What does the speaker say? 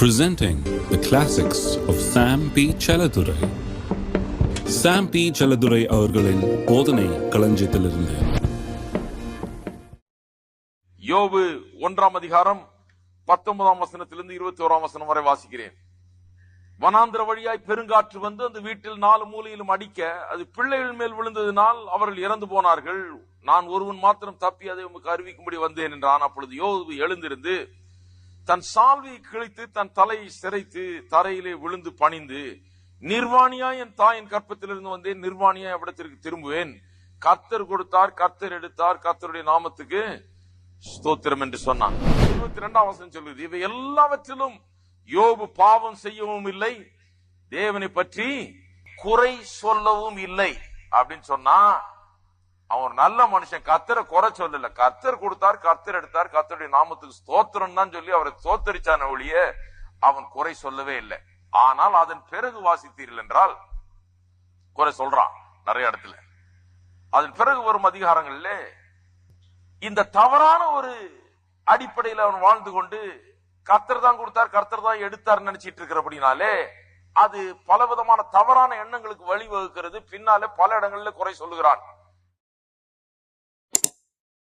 Presenting the classics of Sam P. Chaladurai. Sam P Chelladurai அவர்களின் போதனை களஞ்சியத்திலிருந்து. யோபு ஒன்றாம் அதிகாரம் பத்தொன்பதாம் வசனத்திலிருந்து இருபத்தி ஓராம் வசனம் வரை வாசிக்கிறேன். வனாந்திர வழியாய் பெருங்காற்று வந்து அந்த வீட்டில் நாலு மூலையிலும் அடிக்க அது பிள்ளைகள் மேல் விழுந்ததினால் அவர்கள் இறந்து போனார்கள். நான் ஒருவன் மாத்திரம் தப்பி அதை உமக்கு அறிவிக்கும்படி வந்தேன் என்றான். அப்பொழுது யோபு எழுந்திருந்து தன் சால்வையை கிழித்து தன் தலையை சிரைத்து தரையிலே விழுந்து பணிந்து நிர்வாணியா என் தாயின் கற்பத்திலிருந்து வந்தேன் நிர்வாணியா இவ்விடத்திற்கு திரும்புவேன்? கர்த்தர் கொடுத்தார் கர்த்தர் எடுத்தார் கர்த்தருடைய நாமத்துக்கு ஸ்தோத்திரம் என்று சொன்னான். இருபத்தி ரெண்டாம் வசனம் சொல்லுது இவை எல்லாவற்றிலும் யோபு பாவம் செய்யவும் இல்லை தேவனை பற்றி குறை சொல்லவும் இல்லை அப்படின்னு சொன்னா அவன் ஒரு நல்ல மனுஷன். கத்தரை குறை சொல்லல. கத்தர் கொடுத்தார் கத்தர் எடுத்தார் கத்தருடைய நாமத்துக்கு ஸ்தோத்திரம் தான் சொல்லி அவரை ஸ்தோத்தரிச்சான ஒழிய அவன் குறை சொல்லவே இல்லை. ஆனால் அதன் பிறகு வாசித்தீர்கள் என்றால் குறை சொல்றான் நிறைய இடத்துல. அதன் பிறகு வரும் அதிகாரங்கள்ல இந்த தவறான ஒரு அடிப்படையில் அவன் வாழ்ந்து கொண்டு கர்த்தர் தான் கொடுத்தார் கர்த்தர் தான் எடுத்தார் நினைச்சிட்டு இருக்கிறபடினாலே அது பல விதமான தவறான எண்ணங்களுக்கு வழிவகுக்கிறது. பின்னாலே பல இடங்கள்ல குறை சொல்லுகிறான்.